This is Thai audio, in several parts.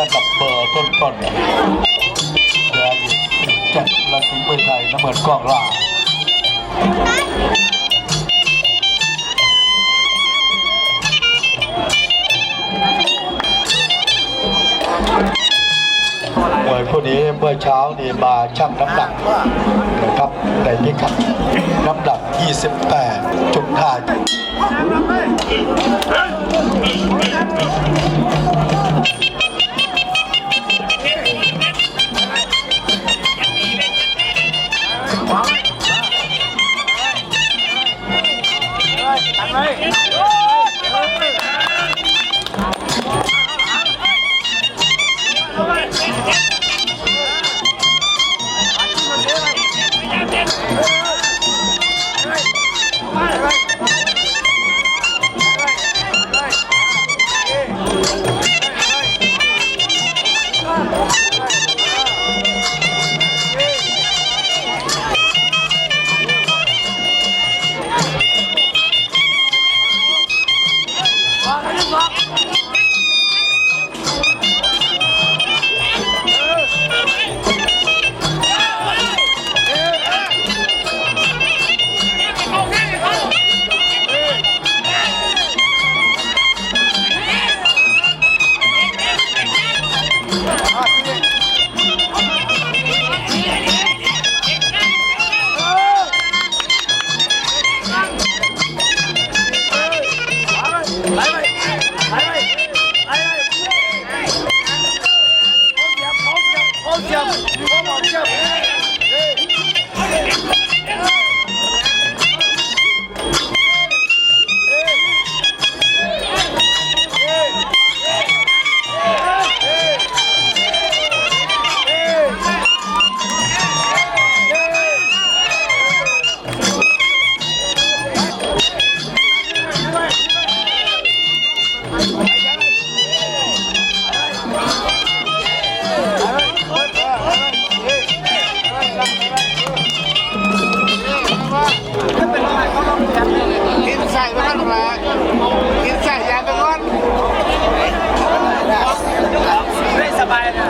ระดับเบอร์ต้นๆแดงจัดราศีเมืองไทยน้ำเหมือนกล้องล่ามวยผู้นี้เมื่อเช้านี่มาชั่งน้ำหนักนะครับในพิกัดน้ำหนัก 28 จุดห้า right? ส่ไปก่อนละกินใส่ยาไปก่อนไม่สบายนะ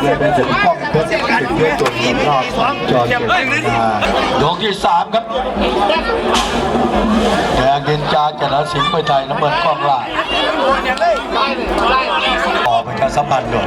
เยเป็นถึงป้องเพชรเพื่อจรอบจอดยกที่สามครับแดงเย็นจาชนะสิงห์ไปไทยน้ำเงินกล้องล่าออประชาสัมพันธ์ด้วย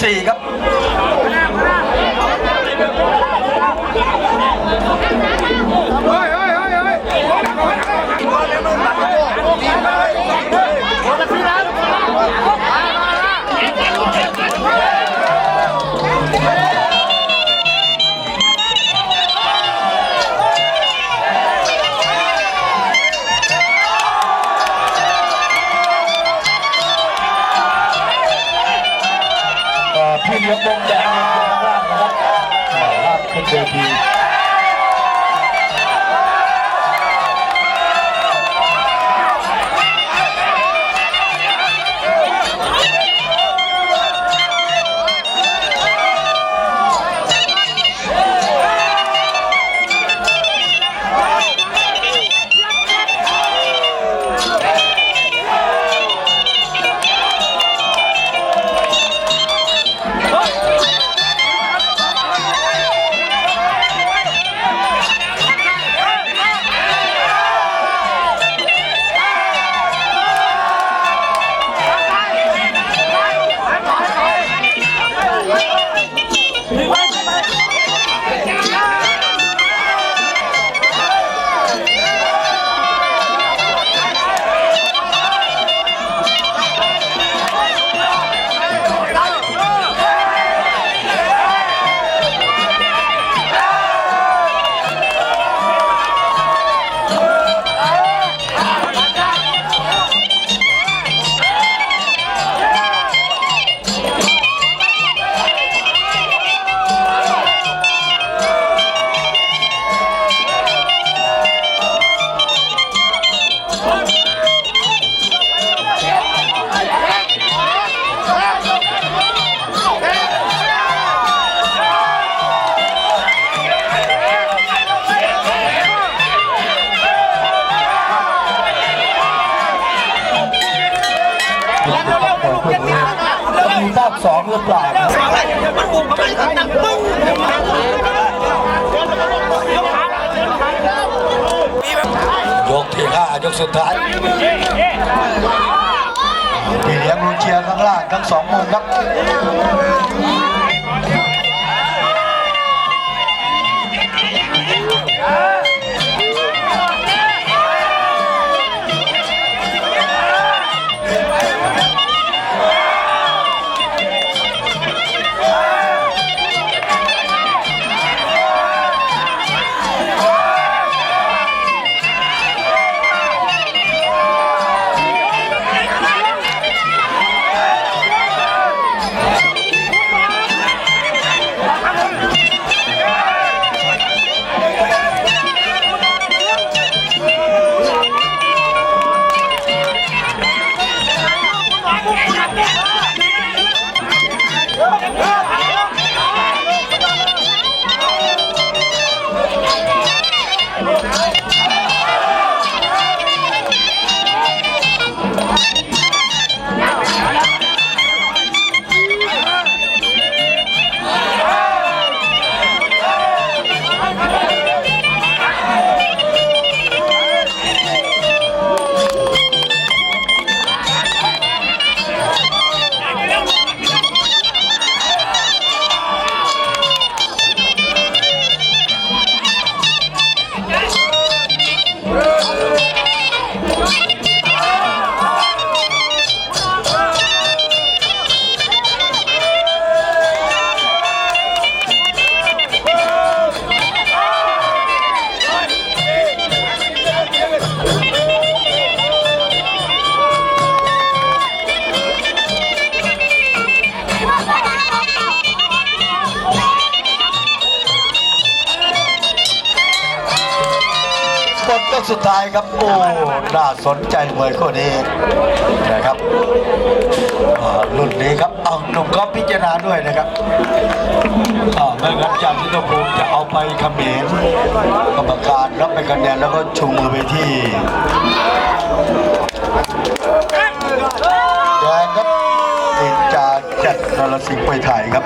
吃一个 ล สองหรือเปล่ามันบุกเข้าไปตั้งปึ้งยกที่ห้ายกสุดท้ายพี่เลี้ยงรูเชียร์ข้างล่างทั้งสองมุมครับ ท้ายครับ โอ้ น่าสนใจมวยคู่นี้นะครับรุ่นนี้ครับเอาหนุ่มก็พิจารณาด้วยนะครับไม่งั้นจากที่ตภูมิจะเอาไปเขมรกรรมการรับไปคะแนนแล้วก็ชูมือไปที่แดงครับเอกจาจัดนรสิงห์ไปถ่ายครับ